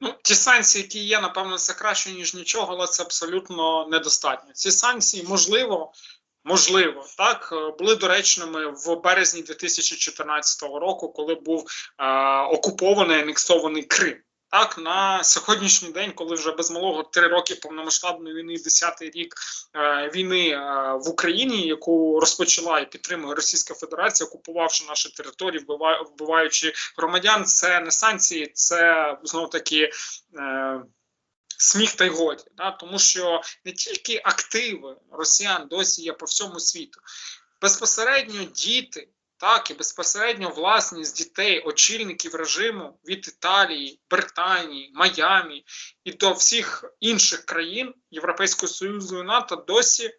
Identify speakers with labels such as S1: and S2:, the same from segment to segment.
S1: Ну, ті санкції, які є, напевно, це краще, ніж нічого, але це абсолютно недостатньо. Ці санкції, можливо, можливо, так, е, були доречними в березні 2014 року, коли був е, окупований анексований Крим. Так, на сьогоднішній день, коли вже без малого три роки повномасштабної війни, десятий рік е, війни е, в Україні, яку розпочала і підтримує Російська Федерація, окупувавши наші території, вбива- вбиваючи громадян, це не санкції, це знов таки. Е, Сміх та й годі, да? тому що не тільки активи росіян досі є по всьому світу, безпосередньо діти, так і безпосередньо власність дітей, очільників режиму від Італії, Британії, Майамі і до всіх інших країн Європейського Союзу і НАТО досі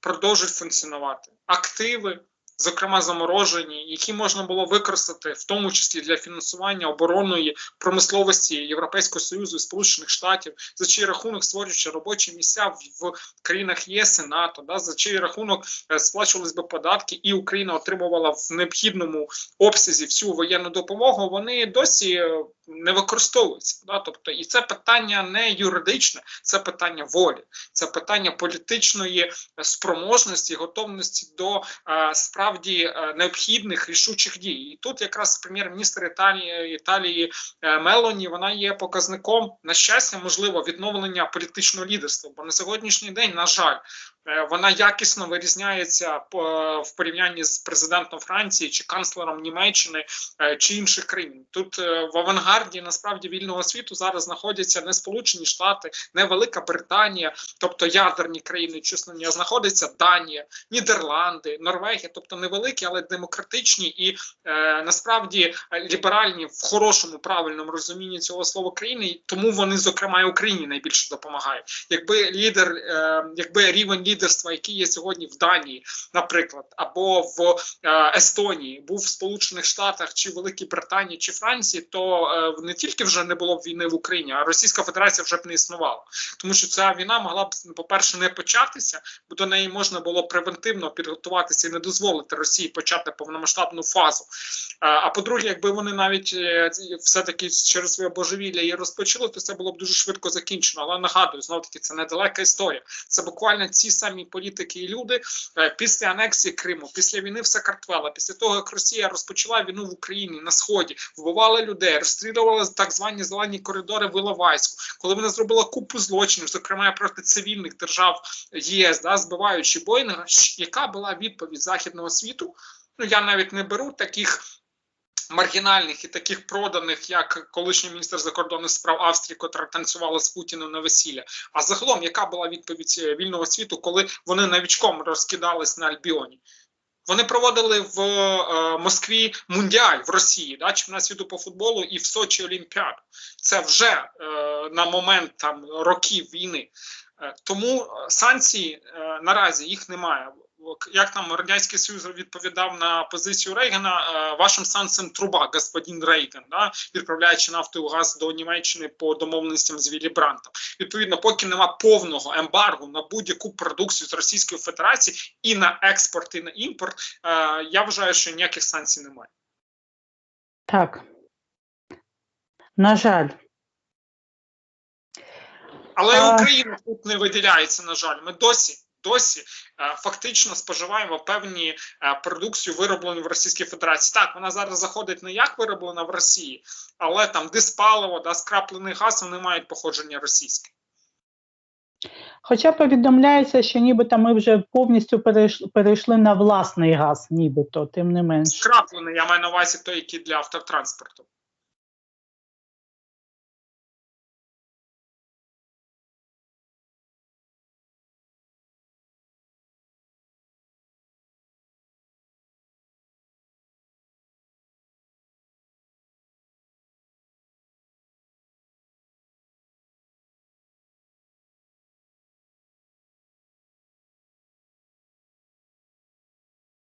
S1: продовжують функціонувати. Активи, зокрема заморожені, які можна було використати в тому числі для фінансування оборонної промисловості Європейського Союзу і Сполучених Штатів, за чий рахунок створюючи робочі місця в, країнах ЄС і НАТО, да, за чий рахунок е, сплачувались би податки, і Україна отримувала в необхідному обсязі всю воєнну допомогу. Вони досі е, не використовуються. Да? Тобто, і це питання не юридичне, це питання волі, це питання політичної е, спроможності, готовності до е, справді е, необхідних рішучих дій. І тут якраз прем'єр-міністр Італії Італії е, Мелоні вона є показником на щастя, можливо, відновлення політичного лідерства. Бо на сьогоднішній день, на жаль, вона якісно вирізняється в порівнянні з президентом Франції чи канцлером Німеччини е, чи інших країн. Тут е, в авангарді насправді вільного світу зараз знаходяться не Сполучені Штати, не Велика Британія, тобто ядерні країни числення, знаходиться Данія, Нідерланди, Норвегія, тобто невеликі, але демократичні і е, насправді е, ліберальні в хорошому правильному розумінні цього слова країни. Тому вони, зокрема, і Україні найбільше допомагають. Якби лідер, е, якби рівень лідерства, який є сьогодні в Данії, наприклад, або в е, Естонії, був в Сполучених Штатах чи Великій Британії чи Франції, то е, не тільки вже не було б війни в Україні, а Російська Федерація вже б не існувала, тому що ця війна могла б, по-перше, не початися, бо до неї можна було превентивно підготуватися і не дозволити Росії почати повномасштабну фазу. А по-друге, якби вони навіть е, все таки через своє божевілля її розпочали, то це було б дуже швидко закінчено. Але нагадую, знов таки це недалека історія. Це буквально ці самі політики і люди е, після анексії Криму, після війни в Сакартвела, після того як Росія розпочала війну в Україні на сході, вбивала людей, розстрілювала так звані зелені коридори в Іловайську, коли вона зробила купу злочинів, зокрема проти цивільних держав ЄС, да, збиваючи Боїнга, яка була відповідь західного світу? Ну я навіть не беру таких. Маргінальних і таких проданих, як колишній міністр закордонних справ Австрії, котра танцювала з Путіним на весілля. А загалом, яка була відповідь е, вільного світу, коли вони навічком розкидались на Альбіоні? Вони проводили в е, Москві мундіаль в Росії, да, чемпіонат світу по футболу і в Сочі Олімпіаду. Це вже е, на момент там років війни. Е, тому е, санкції е, наразі їх немає. Як там радянський союз відповідав на позицію Рейгана, е, вашим санкціям труба, господин Рейган, да, відправляючи нафту і газ до Німеччини по домовленостям з Віллі Брантом. Відповідно, поки нема повного ембаргу на будь-яку продукцію з Російської Федерації і на експорт, і на імпорт, е, я вважаю, що ніяких санкцій немає.
S2: Так. На жаль,
S1: Але. Україна тут не виділяється. На жаль, ми досі. Досі е, фактично споживаємо певні е, продукцію, вироблену в Російській Федерації. Так, вона зараз заходить не як вироблена в Росії, але там диспаливо, да, скраплений газ вони мають походження російське.
S2: хоча повідомляється, що нібито ми вже повністю перейшли, перейшли на власний газ, нібито, тим не менш.
S1: Скраплений, я маю на увазі той, який для автотранспорту.